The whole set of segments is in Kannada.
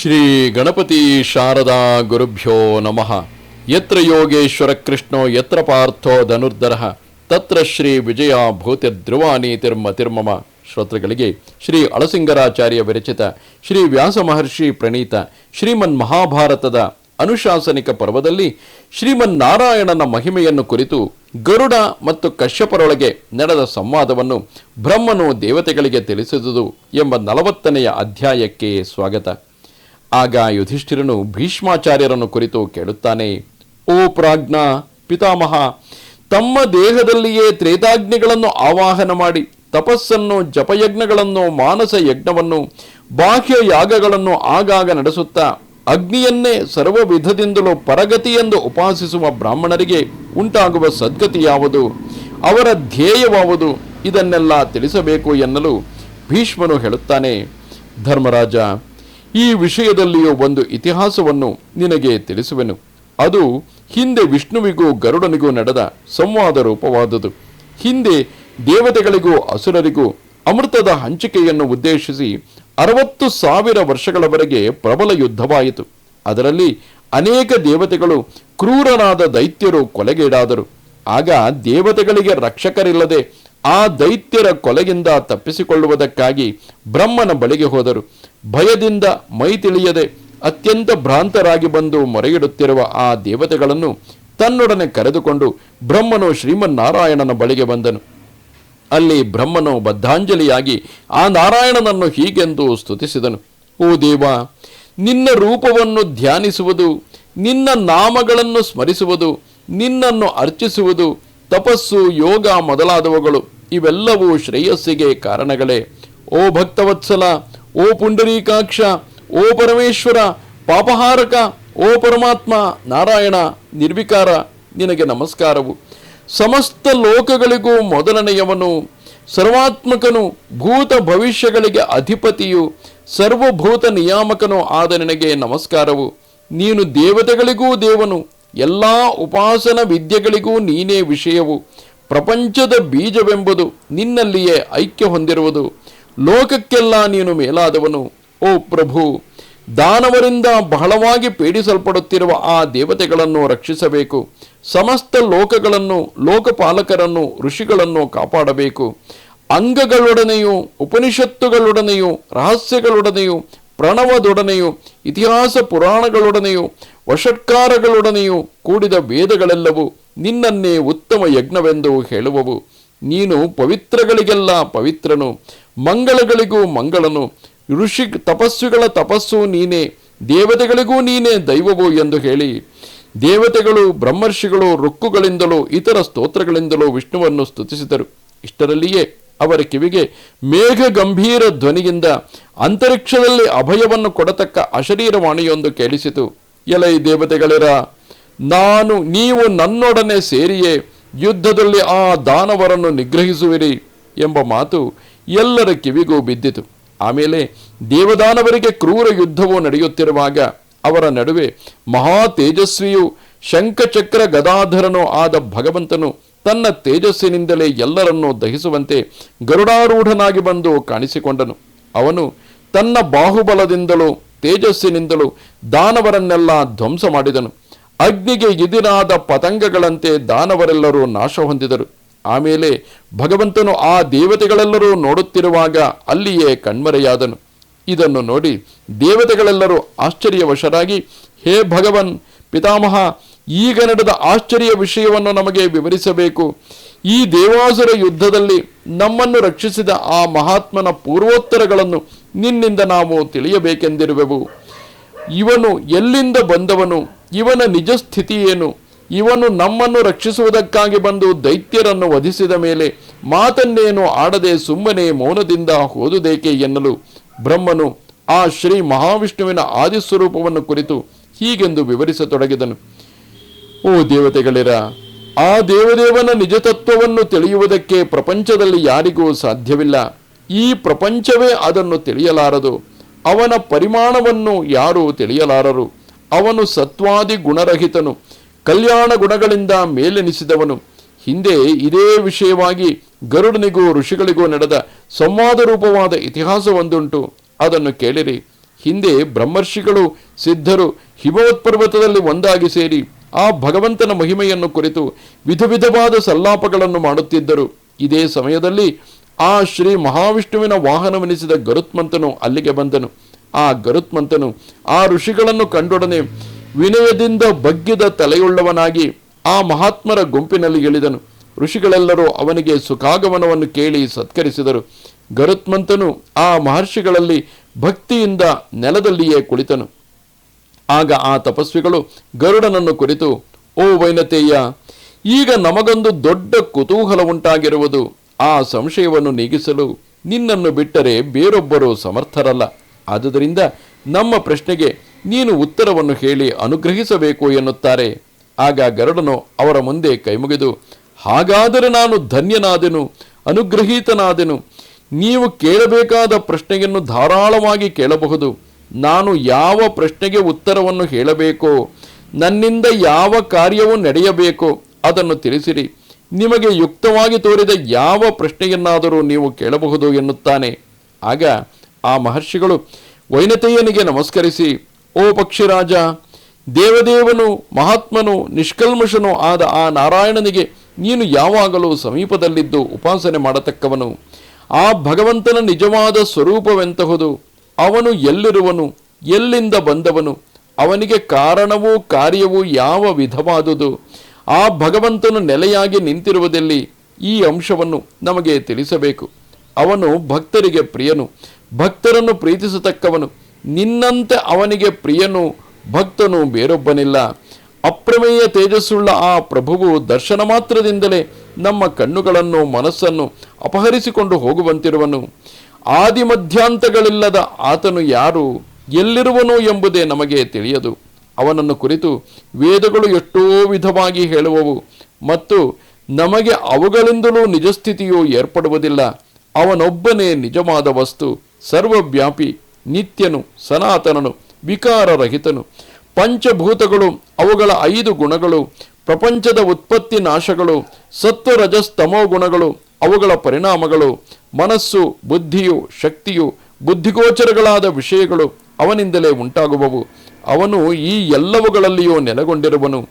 ಶ್ರೀ ಗಣಪತಿ ಶಾರದಾ ಗುರುಭ್ಯೋ ನಮಃ. ಯತ್ರ ಯೋಗೇಶ್ವರ ಕೃಷ್ಣೋ ಯತ್ರ ಪಾರ್ಥೋ ಧನುರ್ಧರ. ತತ್ರ ಶ್ರೀ ವಿಜಯ ತಿರ್ಮಮ. ಶ್ರೋತೃಗಳಿಗೆ ಶ್ರೀ ಅಳಸಿಂಗರಾಚಾರ್ಯ ವಿರಚಿತ, ಶ್ರೀ ವ್ಯಾಸ ಮಹರ್ಷಿ ಪ್ರಣೀತ, ಶ್ರೀಮನ್ ಮಹಾಭಾರತದ ಅನುಶಾಸನಿಕ ಪರ್ವದಲ್ಲಿ ಶ್ರೀಮನ್ ನಾರಾಯಣನ ಮಹಿಮೆಯನ್ನು ಕುರಿತು ಗರುಡ ಮತ್ತು ಕಶ್ಯಪರೊಳಗೆ ನಡೆದ ಸಂವಾದವನ್ನು ಬ್ರಹ್ಮನು ದೇವತೆಗಳಿಗೆ ತಿಳಿಸಿದುದು ಎಂಬ ನಲವತ್ತನೆಯ ಅಧ್ಯಾಯಕ್ಕೆ ಸ್ವಾಗತ. ಆಗ ಯುಧಿಷ್ಠಿರನು ಭೀಷ್ಮಾಚಾರ್ಯರನ್ನು ಕುರಿತು ಕೇಳುತ್ತಾನೆ, ಓ ಪ್ರಾಜ್ಞ, ಪಿತಾಮಹ, ತಮ್ಮ ದೇಹದಲ್ಲಿಯೇ ತ್ರೇತಾಜ್ಞೆಗಳನ್ನು ಆವಾಹನ ಮಾಡಿ, ತಪಸ್ಸನ್ನು ಜಪಯಜ್ಞಗಳನ್ನು ಮಾನಸ ಯಜ್ಞವನ್ನು, ಬಾಹ್ಯ ಯಾಗಗಳನ್ನು ಆಗಾಗ ನಡೆಸುತ್ತಾ, ಅಗ್ನಿಯನ್ನೇ ಸರ್ವ ವಿಧದಿಂದಲೂ ಪರಗತಿ ಎಂದು ಉಪಾಸಿಸುವ ಬ್ರಾಹ್ಮಣರಿಗೆ ಉಂಟಾಗುವ ಸದ್ಗತಿ ಯಾವುದು ಅವರ ಧ್ಯೇಯವಾವುದು, ಇದನ್ನೆಲ್ಲ ತಿಳಿಸಬೇಕು ಎನ್ನಲು ಭೀಷ್ಮನು ಹೇಳುತ್ತಾನೆ, ಧರ್ಮರಾಜ ಈ ವಿಷಯದಲ್ಲಿಯೂ ಒಂದು ಇತಿಹಾಸವನ್ನು ನಿನಗೆ ತಿಳಿಸುವೆನು. ಅದು ಹಿಂದೆ ವಿಷ್ಣುವಿಗೂ ಗರುಡನಿಗೂ ನಡೆದ ಸಂವಾದ ರೂಪವಾದುದು. ಹಿಂದೆ ದೇವತೆಗಳಿಗೂ ಅಸುರರಿಗೂ ಅಮೃತದ ಹಂಚಿಕೆಯನ್ನು ಉದ್ದೇಶಿಸಿ ಅರವತ್ತು ಸಾವಿರ ವರ್ಷಗಳವರೆಗೆ ಪ್ರಬಲ ಯುದ್ಧವಾಯಿತು. ಅದರಲ್ಲಿ ಅನೇಕ ದೇವತೆಗಳು ಕ್ರೂರನಾದ ದೈತ್ಯರು ಕೊಲೆಗೀಡಾದರು. ಆಗ ದೇವತೆಗಳಿಗೆ ರಕ್ಷಕರಿಲ್ಲದೆ ಆ ದೈತ್ಯರ ಕೊಲೆಯಿಂದ ತಪ್ಪಿಸಿಕೊಳ್ಳುವುದಕ್ಕಾಗಿ ಬ್ರಹ್ಮನ ಬಳಿಗೆ ಹೋದರು. ಭಯದಿಂದ ಮೈ ತಿಳಿಯದೆ ಅತ್ಯಂತ ಭ್ರಾಂತರಾಗಿ ಬಂದು ಮೊರೆಯಿಡುತ್ತಿರುವ ಆ ದೇವತೆಗಳನ್ನು ತನ್ನೊಡನೆ ಕರೆದುಕೊಂಡು ಬ್ರಹ್ಮನು ಶ್ರೀಮನ್ನಾರಾಯಣನ ಬಳಿಗೆ ಬಂದನು. ಅಲ್ಲಿ ಬ್ರಹ್ಮನು ಬದ್ಧಾಂಜಲಿಯಾಗಿ ಆ ನಾರಾಯಣನನ್ನು ಹೀಗೆಂದು ಸ್ತುತಿಸಿದನು. ಓ ದೇವ, ನಿನ್ನ ರೂಪವನ್ನು ಧ್ಯಾನಿಸುವುದು, ನಿನ್ನ ನಾಮಗಳನ್ನು ಸ್ಮರಿಸುವುದು, ನಿನ್ನನ್ನು ಅರ್ಚಿಸುವುದು, ತಪಸ್ಸು ಯೋಗ ಮೊದಲಾದವುಗಳು. ಇವೆಲ್ಲವೂ ಶ್ರೇಯಸ್ಸಿಗೆ ಕಾರಣಗಳೇ. ಓ ಭಕ್ತವತ್ಸಲ, ಓ ಪುಂಡರೀಕಾಕ್ಷ, ಓ ಪರಮೇಶ್ವರ, ಪಾಪಹಾರಕ, ಓ ಪರಮಾತ್ಮ, ನಾರಾಯಣ, ನಿರ್ವಿಕಾರ, ನಿನಗೆ ನಮಸ್ಕಾರವು. ಸಮಸ್ತ ಲೋಕಗಳಿಗೂ ಮೊದಲನೆಯವನು, ಸರ್ವಾತ್ಮಕನು, ಭೂತ ಭವಿಷ್ಯಗಳಿಗೆ ಅಧಿಪತಿಯು, ಸರ್ವಭೂತ ನಿಯಾಮಕನು ಆದ ನಿನಗೆ ನಮಸ್ಕಾರವು. ನೀನು ದೇವತೆಗಳಿಗೂ ದೇವನು, ಎಲ್ಲ ಉಪಾಸನ ವಿದ್ಯೆಗಳಿಗೂ ನೀನೇ ವಿಷಯವು. ಪ್ರಪಂಚದ ಬೀಜವೆಂಬುದು ನಿನ್ನಲ್ಲಿಯೇ ಐಕ್ಯ ಹೊಂದಿರುವುದು. ಲೋಕಕ್ಕೆಲ್ಲ ನೀನು ಮೇಲಾದವನು, ಓ ಪ್ರಭು. ದಾನವರಿಂದ ಬಹಳವಾಗಿ ಪೀಡಿಸಲ್ಪಡುತ್ತಿರುವ ಆ ದೇವತೆಗಳನ್ನು ರಕ್ಷಿಸಬೇಕು. ಸಮಸ್ತ ಲೋಕಗಳನ್ನು, ಲೋಕಪಾಲಕರನ್ನು, ಋಷಿಗಳನ್ನು ಕಾಪಾಡಬೇಕು. ಅಂಗಗಳೊಡನೆಯೂ, ಉಪನಿಷತ್ತುಗಳೊಡನೆಯೂ, ರಹಸ್ಯಗಳೊಡನೆಯೂ, ಪ್ರಣವದೊಡನೆಯೂ, ಇತಿಹಾಸ ಪುರಾಣಗಳೊಡನೆಯೂ, ವಷಟ್ಕಾರಗಳೊಡನೆಯೂ ಕೂಡಿದ ವೇದಗಳೆಲ್ಲವೂ ನಿನ್ನನ್ನೇ ಉತ್ತಮ ಯಜ್ಞವೆಂದು ಹೇಳುವವು. ನೀನು ಪವಿತ್ರಗಳಿಗೆಲ್ಲ ಪವಿತ್ರನು, ಮಂಗಳಗಳಿಗೂ ಮಂಗಳನು. ಋಷಿ ತಪಸ್ಸುಗಳ ತಪಸ್ಸು ನೀನೇ, ದೇವತೆಗಳಿಗೂ ನೀನೇ ದೈವವು ಎಂದು ಹೇಳಿ. ದೇವತೆಗಳು, ಬ್ರಹ್ಮರ್ಷಿಗಳು ರುಕ್ಕುಗಳಿಂದಲೂ ಇತರ ಸ್ತೋತ್ರಗಳಿಂದಲೂ ವಿಷ್ಣುವನ್ನು ಸ್ತುತಿಸಿದರು. ಇಷ್ಟರಲ್ಲಿಯೇ ಅವರ ಕಿವಿಗೆ ಮೇಘ ಗಂಭೀರ ಧ್ವನಿಯಿಂದ ಅಂತರಿಕ್ಷದಲ್ಲಿ ಅಭಯವನ್ನು ಕೊಡತಕ್ಕ ಅಶರೀರವಾಣಿಯೊಂದು ಕೇಳಿಸಿತು. ಎಲೈ ದೇವತೆಗಳಿರ ನಾನು ನೀವು ನನ್ನೊಡನೆ ಸೇರಿಯೇ ಯುದ್ಧದಲ್ಲಿ ಆ ದಾನವರನ್ನು ನಿಗ್ರಹಿಸುವಿರಿ ಎಂಬ ಮಾತು ಎಲ್ಲರ ಕಿವಿಗೂ ಬಿದ್ದಿತು. ಆಮೇಲೆ ದೇವದಾನವರಿಗೆ ಕ್ರೂರ ಯುದ್ಧವು ನಡೆಯುತ್ತಿರುವಾಗ ಅವರ ನಡುವೆ ಮಹಾ ತೇಜಸ್ವಿಯು ಶಂಖಚಕ್ರ ಗದಾಧರನೂ ಆದ ಭಗವಂತನು ತನ್ನ ತೇಜಸ್ಸಿನಿಂದಲೇ ಎಲ್ಲರನ್ನೂ ದಹಿಸುವಂತೆ ಗರುಡಾರೂಢನಾಗಿ ಬಂದು ಕಾಣಿಸಿಕೊಂಡನು. ಅವನು ತನ್ನ ಬಾಹುಬಲದಿಂದಲೂ ತೇಜಸ್ಸಿನಿಂದಲೂ ದಾನವರನ್ನೆಲ್ಲ ಧ್ವಂಸ ಮಾಡಿದನು. ಅಗ್ನಿಗೆ ಎದುರಾದ ಪತಂಗಗಳಂತೆ ದಾನವರೆಲ್ಲರೂ ನಾಶ ಹೊಂದಿದರು. ಆಮೇಲೆ ಭಗವಂತನು ಆ ದೇವತೆಗಳೆಲ್ಲರೂ ನೋಡುತ್ತಿರುವಾಗ ಅಲ್ಲಿಯೇ ಕಣ್ಮರೆಯಾದನು. ಇದನ್ನು ನೋಡಿ ದೇವತೆಗಳೆಲ್ಲರೂ ಆಶ್ಚರ್ಯವಶರಾಗಿ, ಹೇ ಭಗವನ್, ಪಿತಾಮಹ, ಈಗ ನಡೆದ ಆಶ್ಚರ್ಯ ವಿಷಯವನ್ನು ನಮಗೆ ವಿವರಿಸಬೇಕು. ಈ ದೇವಾಸುರ ಯುದ್ಧದಲ್ಲಿ ನಮ್ಮನ್ನು ರಕ್ಷಿಸಿದ ಆ ಮಹಾತ್ಮನ ಪೂರ್ವೋತ್ತರಗಳನ್ನು ನಿನ್ನಿಂದ ನಾವು ತಿಳಿಯಬೇಕೆಂದಿರುವೆವು. ಇವನು ಎಲ್ಲಿಂದ ಬಂದವನು? ಇವನ ನಿಜ ಸ್ಥಿತಿ ಏನು? ಇವನು ನಮ್ಮನ್ನು ರಕ್ಷಿಸುವುದಕ್ಕಾಗಿ ಬಂದು ದೈತ್ಯರನ್ನು ವಧಿಸಿದ ಮೇಲೆ ಮಾತನ್ನೇನು ಆಡದೆ ಸುಮ್ಮನೆ ಮೌನದಿಂದ ಓದುದೇಕೆ ಎನ್ನಲು? ಬ್ರಹ್ಮನು ಆ ಶ್ರೀ ಮಹಾವಿಷ್ಣುವಿನ ಆದಿಸ್ವರೂಪವನ್ನು ಕುರಿತು ಹೀಗೆಂದು ವಿವರಿಸತೊಡಗಿದನು. ಓ ದೇವತೆಗಳಿರ, ಆ ದೇವದೇವನ ನಿಜತತ್ವವನ್ನು ತಿಳಿಯುವುದಕ್ಕೆ ಪ್ರಪಂಚದಲ್ಲಿ ಯಾರಿಗೂ ಸಾಧ್ಯವಿಲ್ಲ. ಈ ಪ್ರಪಂಚವೇ ಅದನ್ನು ತಿಳಿಯಲಾರದು. ಅವನ ಪರಿಮಾಣವನ್ನು ಯಾರೂ ತಿಳಿಯಲಾರರು? ಅವನು ಸತ್ವಾದಿ ಗುಣರಹಿತನು, ಕಲ್ಯಾಣ ಗುಣಗಳಿಂದ ಮೇಲೆನಿಸಿದವನು. ಹಿಂದೆ ಇದೇ ವಿಷಯವಾಗಿ ಗರುಡನಿಗೂ ಋಷಿಗಳಿಗೂ ನಡೆದ ಸಂವಾದ ರೂಪವಾದ ಇತಿಹಾಸವೊಂದುಂಟು. ಅದನ್ನು ಕೇಳಿರಿ. ಹಿಂದೆ ಬ್ರಹ್ಮರ್ಷಿಗಳು, ಸಿದ್ಧರು ಹಿಮವತ್ ಪರ್ವತದಲ್ಲಿ ಒಂದಾಗಿ ಸೇರಿ ಆ ಭಗವಂತನ ಮಹಿಮೆಯನ್ನು ಕುರಿತು ವಿಧ ವಿಧವಾದ ಸಲ್ಲಾಪಗಳನ್ನು ಮಾಡುತ್ತಿದ್ದರು. ಇದೇ ಸಮಯದಲ್ಲಿ ಆ ಶ್ರೀ ಮಹಾವಿಷ್ಣುವಿನ ವಾಹನವೆನಿಸಿದ ಗರುತ್ಮಂತನು ಅಲ್ಲಿಗೆ ಬಂದನು. ಆ ಗರುತ್ಮಂತನು ಆ ಋಷಿಗಳನ್ನು ಕಂಡೊಡನೆ ವಿನಯದಿಂದ ಬಗ್ಗಿದ ತಲೆಯುಳ್ಳವನಾಗಿ ಆ ಮಹಾತ್ಮರ ಗುಂಪಿನಲ್ಲಿ ಇಳಿದನು. ಋಷಿಗಳೆಲ್ಲರೂ ಅವನಿಗೆ ಸುಖಾಗಮನವನ್ನು ಕೇಳಿ ಸತ್ಕರಿಸಿದರು. ಗರುತ್ಮಂತನು ಆ ಮಹರ್ಷಿಗಳಲ್ಲಿ ಭಕ್ತಿಯಿಂದ ನೆಲದಲ್ಲಿಯೇ ಕುಳಿತನು. ಆಗ ಆ ತಪಸ್ವಿಗಳು ಗರುಡನನ್ನು ಕುರಿತು, ಓ ವೈನತೇಯ, ಈಗ ನಮಗೊಂದು ದೊಡ್ಡ ಕುತೂಹಲ ಉಂಟಾಗಿರುವುದು ಆ ಸಂಶಯವನ್ನು ನೀಗಿಸಲು ನಿನ್ನನ್ನು ಬಿಟ್ಟರೆ ಬೇರೊಬ್ಬರು ಸಮರ್ಥರಲ್ಲ. ಆದುದರಿಂದ ನಮ್ಮ ಪ್ರಶ್ನೆಗೆ ನೀನು ಉತ್ತರವನ್ನು ಹೇಳಿ ಅನುಗ್ರಹಿಸಬೇಕು ಎನ್ನುತ್ತಾರೆ. ಆಗ ಗರುಡನು ಅವರ ಮುಂದೆ ಕೈಮುಗಿದು, ಹಾಗಾದರೆ ನಾನು ಧನ್ಯನಾದೆನು, ಅನುಗ್ರಹೀತನಾದೆನು. ನೀವು ಕೇಳಬೇಕಾದ ಪ್ರಶ್ನೆಯನ್ನು ಧಾರಾಳವಾಗಿ ಕೇಳಬಹುದು. ನಾನು ಯಾವ ಪ್ರಶ್ನೆಗೆ ಉತ್ತರವನ್ನು ಹೇಳಬೇಕೋ, ನನ್ನಿಂದ ಯಾವ ಕಾರ್ಯವು ನಡೆಯಬೇಕೋ ಅದನ್ನು ತಿಳಿಸಿರಿ. ನಿಮಗೆ ಯುಕ್ತವಾಗಿ ತೋರಿದ ಯಾವ ಪ್ರಶ್ನೆಯನ್ನಾದರೂ ನೀವು ಕೇಳಬಹುದು ಎನ್ನುತ್ತಾನೆ. ಆಗ ಆ ಮಹರ್ಷಿಗಳು ವೈನತೆಯನಿಗೆ ನಮಸ್ಕರಿಸಿ, ಓ ಪಕ್ಷಿರಾಜ ದೇವದೇವನು, ಮಹಾತ್ಮನು ನಿಷ್ಕಲ್ಮಷನು ಆದ ಆ ನಾರಾಯಣನಿಗೆ ನೀನು ಯಾವಾಗಲೂ ಸಮೀಪದಲ್ಲಿದ್ದು ಉಪಾಸನೆ ಮಾಡತಕ್ಕವನು. ಆ ಭಗವಂತನ ನಿಜವಾದ ಸ್ವರೂಪವೆಂತಹುದು. ಅವನು ಎಲ್ಲಿರುವನು, ಎಲ್ಲಿಂದ ಬಂದವನು, ಅವನಿಗೆ ಕಾರಣವೂ ಕಾರ್ಯವೂ ಯಾವ ವಿಧವಾದುದು? ಆ ಭಗವಂತನು ನೆಲೆಯಾಗಿ ನಿಂತಿರುವುದಲ್ಲಿ ಈ ಅಂಶವನ್ನು ನಮಗೆ ತಿಳಿಸಬೇಕು. ಅವನು ಭಕ್ತರಿಗೆ ಪ್ರಿಯನು. ಭಕ್ತರನ್ನು ಪ್ರೀತಿಸತಕ್ಕವನು. ನಿನ್ನಂತೆ ಅವನಿಗೆ ಪ್ರಿಯನು, ಭಕ್ತನು ಬೇರೊಬ್ಬನಿಲ್ಲ. ಅಪ್ರಮೇಯ ತೇಜಸ್ಸುಳ್ಳ ಆ ಪ್ರಭುವು ದರ್ಶನ ಮಾತ್ರದಿಂದಲೇ ನಮ್ಮ ಕಣ್ಣುಗಳನ್ನು, ಮನಸ್ಸನ್ನು ಅಪಹರಿಸಿಕೊಂಡು ಹೋಗುವಂತಿರುವನು. ಆದಿ ಮಧ್ಯಾಂತಗಳಿಲ್ಲದ ಆತನು ಯಾರು, ಎಲ್ಲಿರುವನು ಎಂಬುದೇ ನಮಗೆ ತಿಳಿಯದು. ಅವನನ್ನು ಕುರಿತು ವೇದಗಳು ಎಷ್ಟೋ ವಿಧವಾಗಿ ಹೇಳುವವು, ಮತ್ತು ನಮಗೆ ಅವುಗಳಿಂದಲೂ ನಿಜಸ್ಥಿತಿಯು ಏರ್ಪಡುವುದಿಲ್ಲ. ಅವನೊಬ್ಬನೇ ನಿಜವಾದ ವಸ್ತು, ಸರ್ವವ್ಯಾಪಿ, ನಿತ್ಯನು, ಸನಾತನನು, ವಿಕಾರರಹಿತನು. ಪಂಚಭೂತಗಳು, ಅವುಗಳ ಐದು ಗುಣಗಳು, ಪ್ರಪಂಚದ ಉತ್ಪತ್ತಿ ನಾಶಗಳು, ಸತ್ವರಜಸ್ತಮೋ ಗುಣಗಳು, ಅವುಗಳ ಪರಿಣಾಮಗಳು, ಮನಸ್ಸು, ಬುದ್ಧಿಯು, ಶಕ್ತಿಯು, ಬುದ್ಧಿಗೋಚರಗಳಾದ ವಿಷಯಗಳು ಅವನಿಂದಲೇ ಉಂಟಾಗುವವು. ಅವನು ಈ ಎಲ್ಲವುಗಳಲ್ಲಿಯೂ ನೆಲೆಗೊಂಡಿರುವನು.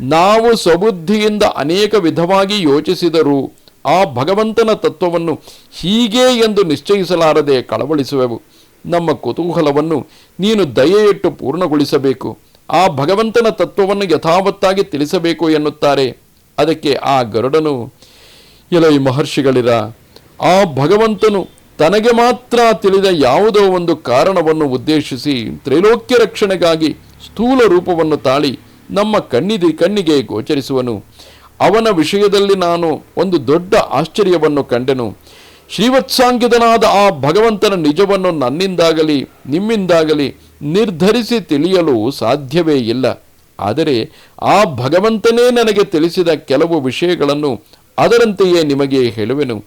ನಾವು ಸ್ವಬುದ್ಧಿಯಿಂದ ಅನೇಕ ವಿಧವಾಗಿ ಯೋಚಿಸಿದರೂ ಆ ಭಗವಂತನ ತತ್ವವನ್ನು ಹೀಗೆ ಎಂದು ನಿಶ್ಚಯಿಸಲಾರದೆ ಕಳವಳಿಸುವೆವು. ನಮ್ಮ ಕುತೂಹಲವನ್ನು ನೀನು ದಯೆಯಿಟ್ಟು ಪೂರ್ಣಗೊಳಿಸಬೇಕು. ಆ ಭಗವಂತನ ತತ್ವವನ್ನು ಯಥಾವತ್ತಾಗಿ ತಿಳಿಸಬೇಕು ಎನ್ನುತ್ತಾರೆ. ಅದಕ್ಕೆ ಆ ಗರುಡನು, ಎಲೈ ಮಹರ್ಷಿಗಳಿರ, ಆ ಭಗವಂತನು ತನಗೆ ಮಾತ್ರ ತಿಳಿದ ಯಾವುದೋ ಒಂದು ಕಾರಣವನ್ನು ಉದ್ದೇಶಿಸಿ ತ್ರೈಲೋಕ್ಯ ರಕ್ಷಣೆಗಾಗಿ ಸ್ಥೂಲ ರೂಪವನ್ನು ತಾಳಿ ನಮ್ಮ ಕಣ್ಣಿದಿ ಕಣ್ಣಿಗೆ ಗೋಚರಿಸುವನು. ಅವನ ವಿಷಯದಲ್ಲಿ ನಾನು ಒಂದು ದೊಡ್ಡ ಆಶ್ಚರ್ಯವನ್ನು ಕಂಡೆನು. ಶ್ರೀವತ್ಸಾಂಗಿತನಾದ ಆ ಭಗವಂತನ ನಿಜವನ್ನು ನನ್ನಿಂದಾಗಲಿ, ನಿಮ್ಮಿಂದಾಗಲಿ ನಿರ್ಧರಿಸಿ ತಿಳಿಯಲು ಸಾಧ್ಯವೇ ಇಲ್ಲ. ಆದರೆ ಆ ಭಗವಂತನೇ ನನಗೆ ತಿಳಿಸಿದ ಕೆಲವು ವಿಷಯಗಳನ್ನು ಅದರಂತೆಯೇ ನಿಮಗೆ ಹೇಳುವೆನು.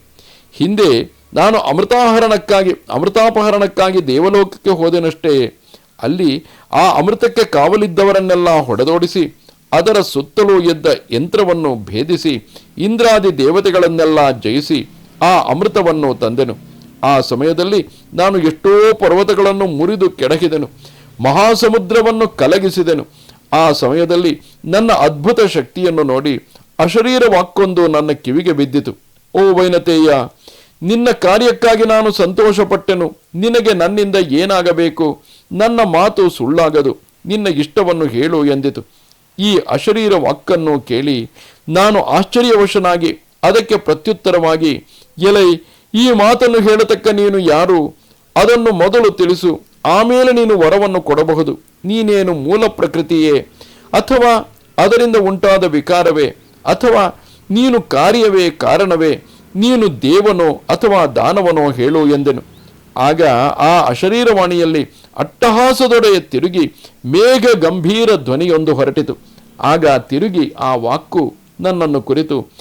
ಹಿಂದೆ ನಾನು ಅಮೃತಾಹರಣಕ್ಕಾಗಿ ಅಮೃತಾಪಹರಣಕ್ಕಾಗಿ ದೇವಲೋಕಕ್ಕೆ ಹೋದೆನಷ್ಟೇ. ಅಲ್ಲಿ ಆ ಅಮೃತಕ್ಕೆ ಕಾವಲಿದ್ದವರನ್ನೆಲ್ಲ ಹೊಡೆದೋಡಿಸಿ, ಅದರ ಸುತ್ತಲೂ ಎದ್ದ ಯಂತ್ರವನ್ನು ಭೇದಿಸಿ, ಇಂದ್ರಾದಿ ದೇವತೆಗಳನ್ನೆಲ್ಲ ಜಯಿಸಿ ಆ ಅಮೃತವನ್ನು ತಂದೆನು. ಆ ಸಮಯದಲ್ಲಿ ನಾನು ಎಷ್ಟೋ ಪರ್ವತಗಳನ್ನು ಮುರಿದು ಕೆಡಹಿದೆನು, ಮಹಾಸಮುದ್ರವನ್ನು ಕಲಗಿಸಿದೆನು. ಆ ಸಮಯದಲ್ಲಿ ನನ್ನ ಅದ್ಭುತ ಶಕ್ತಿಯನ್ನು ನೋಡಿ ಅಶರೀರ ವಾಕ್ಕೊಂದು ನನ್ನ ಕಿವಿಗೆ ಬಿದ್ದಿತು. ಓ ವೈನತೇಯ ನಿನ್ನ ಕಾರ್ಯಕ್ಕಾಗಿ ನಾನು ಸಂತೋಷಪಟ್ಟೆನು. ನಿನಗೆ ನನ್ನಿಂದ ಏನಾಗಬೇಕು? ನನ್ನ ಮಾತು ಸುಳ್ಳಾಗದು. ನಿನ್ನ ಇಷ್ಟವನ್ನು ಹೇಳು ಎಂದಿತು. ಈ ಅಶರೀರ ವಾಕ್ಕನ್ನು ಕೇಳಿ ನಾನು ಆಶ್ಚರ್ಯವಶನಾಗಿ ಅದಕ್ಕೆ ಪ್ರತ್ಯುತ್ತರವಾಗಿ, ಎಲೈ, ಈ ಮಾತನ್ನು ಹೇಳತಕ್ಕ ನೀನು ಯಾರು? ಅದನ್ನು ಮೊದಲು ತಿಳಿಸು. ಆಮೇಲೆ ನೀನು ವರವನ್ನು ಕೊಡಬಹುದು. ನೀನೇನು ಮೂಲ ಪ್ರಕೃತಿಯೇ? ಅಥವಾ ಅದರಿಂದ ಉಂಟಾದ ವಿಕಾರವೇ? ಅಥವಾ ನೀನು ಕಾರ್ಯವೇ ಕಾರಣವೇ? ನೀನು ದೇವನೋ ಅಥವಾ ದಾನವನೋ ಹೇಳು ಎಂದೆನು. ಆಗ ಆ ಅಶರೀರವಾಣಿಯಲ್ಲಿ ಅಟ್ಟಹಾಸದೊಡೆಯ ತಿರುಗಿ ಮೇಘ ಗಂಭೀರ ಧ್ವನಿಯೊಂದು ಹೊರಟಿತು. ಆಗ ತಿರುಗಿ ಆ ವಾಕು ನನ್ನನ್ನು ಕುರಿತು,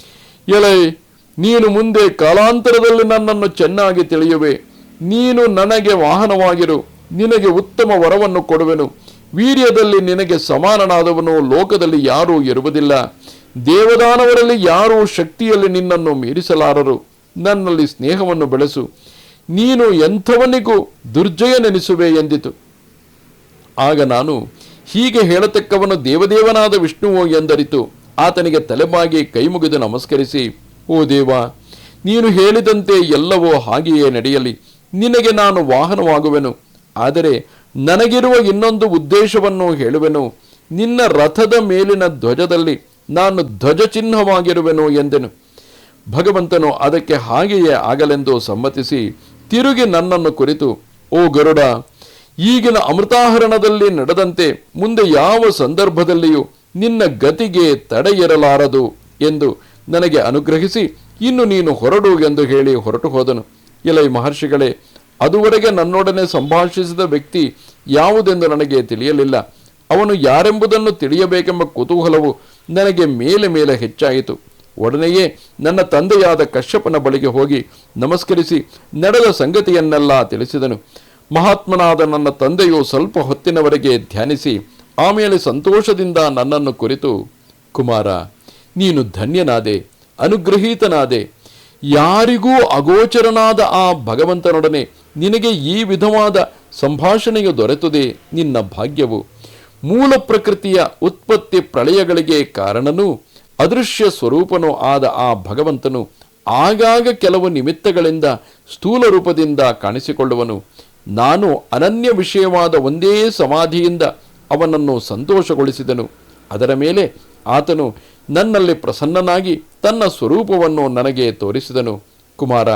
ಎಳೆ, ನೀನು ಮುಂದೆ ಕಾಲಾಂತರದಲ್ಲಿ ನನ್ನನ್ನು ಚೆನ್ನಾಗಿ ತಿಳಿಯುವೆ. ನೀನು ನನಗೆ ವಾಹನವಾಗಿರು. ನಿನಗೆ ಉತ್ತಮ ವರವನ್ನು ಕೊಡುವೆನು. ವೀರ್ಯದಲ್ಲಿ ನಿನಗೆ ಸಮಾನನಾದವನು. ಲೋಕದಲ್ಲಿ ಯಾರೂ ಇರುವುದಿಲ್ಲ. ದೇವದಾನವರಲ್ಲಿ ಯಾರೂ ಶಕ್ತಿಯಲ್ಲಿ ನಿನ್ನನ್ನು ಮೀರಿಸಲಾರರು. ನನ್ನಲ್ಲಿ ಸ್ನೇಹವನ್ನು ಬೆಳೆಸು. ನೀನು ಎಂಥವನಿಗೂ ದುರ್ಜಯ ನೆನೆಸುವೆ ಎಂದಿತು. ಆಗ ನಾನು, ಹೀಗೆ ಹೇಳತಕ್ಕವನು ದೇವದೇವನಾದ ವಿಷ್ಣುವು ಎಂದರಿತು. ಆತನಿಗೆ ತಲೆಬಾಗಿ ಕೈಮುಗಿದು ನಮಸ್ಕರಿಸಿ, ಓ ದೇವ, ನೀನು ಹೇಳಿದಂತೆ ಎಲ್ಲವೂ ಹಾಗೆಯೇ ನಡೆಯಲಿ. ನಿನಗೆ ನಾನು ವಾಹನವಾಗುವೆನು. ಆದರೆ ನನಗಿರುವ ಇನ್ನೊಂದು ಉದ್ದೇಶವನ್ನು ಹೇಳುವೆನು. ನಿನ್ನ ರಥದ ಮೇಲಿನ ಧ್ವಜದಲ್ಲಿ ನಾನು ಧ್ವಜ ಚಿಹ್ನವಾಗಿರುವೆನು ಎಂದೆನು. ಭಗವಂತನು ಅದಕ್ಕೆ ಹಾಗೆಯೇ ಆಗಲೆಂದು ಸಮ್ಮತಿಸಿ ತಿರುಗಿ ನನ್ನನ್ನು ಕುರಿತು, ಓ ಗರುಡ, ಈಗಿನ ಅಮೃತಾಹರಣದಲ್ಲಿ ನಡೆದಂತೆ ಮುಂದೆ ಯಾವ ಸಂದರ್ಭದಲ್ಲಿಯೂ ನಿನ್ನ ಗತಿಗೆ ತಡೆಯಿರಲಾರದು ಎಂದು ನನಗೆ ಅನುಗ್ರಹಿಸಿ ಇನ್ನು ನೀನು ಹೊರಡು ಎಂದು ಹೇಳಿ ಹೊರಟು ಹೋದನು. ಇಲೈ ಮಹರ್ಷಿಗಳೇ, ಅದುವರೆಗೆ ನನ್ನೊಡನೆ ಸಂಭಾಷಿಸಿದ ವ್ಯಕ್ತಿ ಯಾವುದೆಂದು ನನಗೆ ತಿಳಿಯಲಿಲ್ಲ. ಅವನು ಯಾರೆಂಬುದನ್ನು ತಿಳಿಯಬೇಕೆಂಬ ಕುತೂಹಲವು ನನಗೆ ಮೇಲೆ ಮೇಲೆ ಹೆಚ್ಚಾಯಿತು. ಒಡನೆಯೇ ನನ್ನ ತಂದೆಯಾದ ಕಶ್ಯಪನ ಬಳಿಗೆ ಹೋಗಿ ನಮಸ್ಕರಿಸಿ ನಡೆದ ಸಂಗತಿಯನ್ನೆಲ್ಲ ತಿಳಿಸಿದನು. ಮಹಾತ್ಮನಾದ ನನ್ನ ತಂದೆಯು ಸ್ವಲ್ಪ ಹೊತ್ತಿನವರೆಗೆ ಧ್ಯಾನಿಸಿ ಆಮೇಲೆ ಸಂತೋಷದಿಂದ ನನ್ನನ್ನು ಕುರಿತು, ಕುಮಾರ, ನೀನು ಧನ್ಯನಾದೆ, ಅನುಗ್ರಹೀತನಾದೆ. ಯಾರಿಗೂ ಅಗೋಚರನಾದ ಆ ಭಗವಂತನೊಡನೆ ನಿನಗೆ ಈ ವಿಧವಾದ ಸಂಭಾಷಣೆಯು ದೊರೆತುದೇ ನಿನ್ನ ಭಾಗ್ಯವು. ಮೂಲ ಪ್ರಕೃತಿಯ ಉತ್ಪತ್ತಿ ಪ್ರಳಯಗಳಿಗೆ ಕಾರಣನೂ, ಅದೃಶ್ಯ ಸ್ವರೂಪನೂ ಆದ ಆ ಭಗವಂತನು ಆಗಾಗ ಕೆಲವು ನಿಮಿತ್ತಗಳಿಂದ ಸ್ಥೂಲ ರೂಪದಿಂದ ಕಾಣಿಸಿಕೊಳ್ಳುವನು. ನಾನು ಅನನ್ಯ ವಿಷಯವಾದ ಒಂದೇ ಸಮಾಧಿಯಿಂದ ಅವನನ್ನು ಸಂತೋಷಗೊಳಿಸಿದನು. ಅದರ ಮೇಲೆ ಆತನು ನನ್ನಲ್ಲಿ ಪ್ರಸನ್ನನಾಗಿ ತನ್ನ ಸ್ವರೂಪವನ್ನು ನನಗೆ ತೋರಿಸಿದನು. ಕುಮಾರ,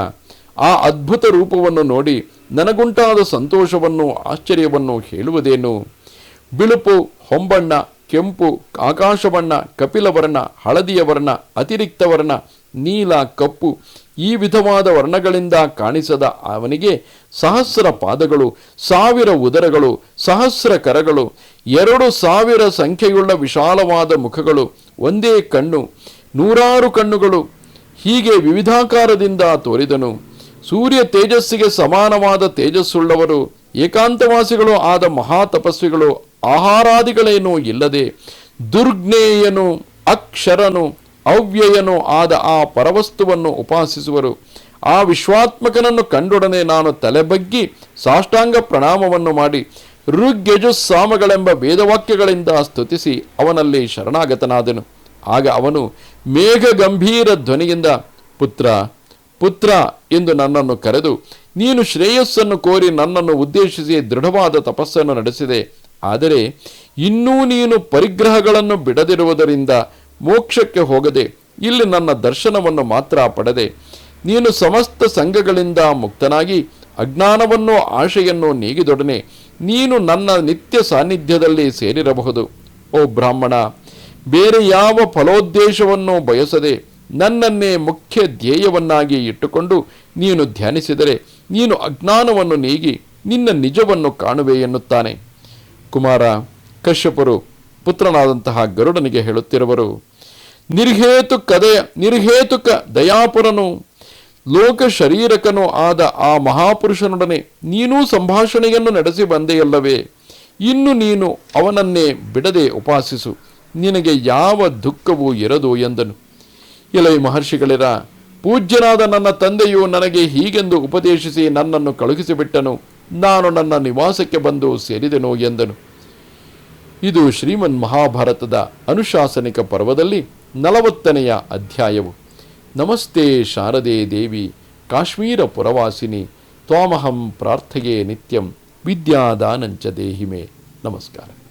ಆ ಅದ್ಭುತ ರೂಪವನ್ನು ನೋಡಿ ನನಗುಂಟಾದ ಸಂತೋಷವನ್ನು ಆಶ್ಚರ್ಯವನ್ನು ಹೇಳುವುದೇನು? ಬಿಳುಪು, ಹೊಂಬಣ್ಣ, ಕೆಂಪು, ಆಕಾಶವರ್ಣ, ಕಪಿಲವರ್ಣ ಹಳದಿಯ ವರ್ಣ ಅತಿರಿಕ್ತ ವರ್ಣ ನೀಲ, ಕಪ್ಪು ಈ ವಿಧವಾದ ವರ್ಣಗಳಿಂದ ಕಾಣಿಸದ ಅವನಿಗೆ ಸಹಸ್ರ ಪಾದಗಳು, ಸಾವಿರ ಉದರಗಳು, ಸಹಸ್ರ ಕರಗಳು, ಎರಡು ಸಾವಿರ ಸಂಖ್ಯೆಯುಳ್ಳ ವಿಶಾಲವಾದ ಮುಖಗಳು, ಒಂದೇ ಕಣ್ಣು, ನೂರಾರು ಕಣ್ಣುಗಳು. ಹೀಗೆ ವಿವಿಧಾಕಾರದಿಂದ ತೋರಿದನು. ಸೂರ್ಯ ತೇಜಸ್ಸಿಗೆ ಸಮಾನವಾದ ತೇಜಸ್ಸುಳ್ಳವರು, ಏಕಾಂತವಾಸಿಗಳು ಆದ ಮಹಾ ತಪಸ್ವಿಗಳು ಆಹಾರಾದಿಗಳೇನೂ ಇಲ್ಲದೆ ದುರ್ಜ್ಞೇಯನು, ಅಕ್ಷರನು, ಅವ್ಯಯನು ಆದ ಆ ಪರವಸ್ತುವನ್ನು ಉಪಾಸಿಸುವರು. ಆ ವಿಶ್ವಾತ್ಮಕನನ್ನು ಕಂಡೊಡನೆ ನಾನು ತಲೆಬಗ್ಗಿ ಸಾಷ್ಟಾಂಗ ಪ್ರಣಾಮವನ್ನು ಮಾಡಿ ಋಗ್ಯಜುಸ್ಸಾಮಗಳೆಂಬ ವೇದವಾಕ್ಯಗಳಿಂದ ಸ್ತುತಿಸಿ ಅವನಲ್ಲಿ ಶರಣಾಗತನಾದನು. ಆಗ ಅವನು ಮೇಘ ಗಂಭೀರ ಧ್ವನಿಯಿಂದ, ಪುತ್ರ ಪುತ್ರ ಎಂದು ನನ್ನನ್ನು ಕರೆದು, ನೀನು ಶ್ರೇಯಸ್ಸನ್ನು ಕೋರಿ ನನ್ನನ್ನು ಉದ್ದೇಶಿಸಿ ದೃಢವಾದ ತಪಸ್ಸನ್ನು ನಡೆಸಿದೆ. ಆದರೆ ಇನ್ನೂ ನೀನು ಪರಿಗ್ರಹಗಳನ್ನು ಬಿಡದಿರುವುದರಿಂದ ಮೋಕ್ಷಕ್ಕೆ ಹೋಗದೆ ಇಲ್ಲಿ ನನ್ನ ದರ್ಶನವನ್ನು ಮಾತ್ರ ಪಡೆದೆ. ನೀನು ಸಮಸ್ತ ಸಂಘಗಳಿಂದ ಮುಕ್ತನಾಗಿ ಅಜ್ಞಾನವನ್ನು ಆಶೆಯನ್ನು ನೀಗಿದೊಡನೆ ನೀನು ನನ್ನ ನಿತ್ಯ ಸಾನ್ನಿಧ್ಯದಲ್ಲಿ ಸೇರಿರಬಹುದು. ಓ ಬ್ರಾಹ್ಮಣ, ಬೇರೆ ಯಾವ ಫಲೋದ್ದೇಶವನ್ನು ಬಯಸದೆ ನನ್ನನ್ನೇ ಮುಖ್ಯ ಧ್ಯೇಯವನ್ನಾಗಿ ಇಟ್ಟುಕೊಂಡು ನೀನು ಧ್ಯಾನಿಸಿದರೆ ನೀನು ಅಜ್ಞಾನವನ್ನು ನೀಗಿ ನಿನ್ನ ನಿಜವನ್ನು ಕಾಣುವೆ ಎನ್ನುತ್ತಾನೆ. ಕುಮಾರ ಕಶ್ಯಪರು ಪುತ್ರನಾದಂತಹ ಗರುಡನಿಗೆ ಹೇಳುತ್ತಿರುವರು ನಿರ್ಹೇತುಕ ಕದಯ ನಿರ್ಹೇತುಕ ದಯಾಪುರನು, ಲೋಕ ಶರೀರಕನೂ ಆದ ಆ ಮಹಾಪುರುಷನೊಡನೆ ನೀನೂ ಸಂಭಾಷಣೆಯನ್ನು ನಡೆಸಿ ಬಂದೆಯಲ್ಲವೇ, ಇನ್ನು ನೀನು ಅವನನ್ನೇ ಬಿಡದೆ ಉಪಾಸಿಸು, ನಿನಗೆ ಯಾವ ದುಃಖವೂ ಇರದು ಎಂದನು. ಇಲೈ ಮಹರ್ಷಿಗಳಿರ, ಪೂಜ್ಯನಾದ ನನ್ನ ತಂದೆಯು ನನಗೆ ಹೀಗೆಂದು ಉಪದೇಶಿಸಿ ನನ್ನನ್ನು ಕಳುಹಿಸಿಬಿಟ್ಟನು ನಾನು ನನ್ನ ನಿವಾಸಕ್ಕೆ ಬಂದು ಸೇರಿದೆನು ಎಂದನು. ಇದು ಶ್ರೀಮನ್ ಮಹಾಭಾರತದ ಅನುಶಾಸನಿಕ ಪರ್ವದಲ್ಲಿ ನಲವತ್ತನೆಯ ಅಧ್ಯಾಯವು. ನಮಸ್ತೆ ಶಾರದೆ ದೇವಿ, ಕಾಶ್ಮೀರ ಪುರವಾಸಿನಿ, ತ್ವಾಮಹಂ ಪ್ರಾರ್ಥೆಯೇ ನಿತ್ಯಂ, ವಿದ್ಯಾದಾನಂಚ ದೇಹಿಮೆ. ನಮಸ್ಕಾರ.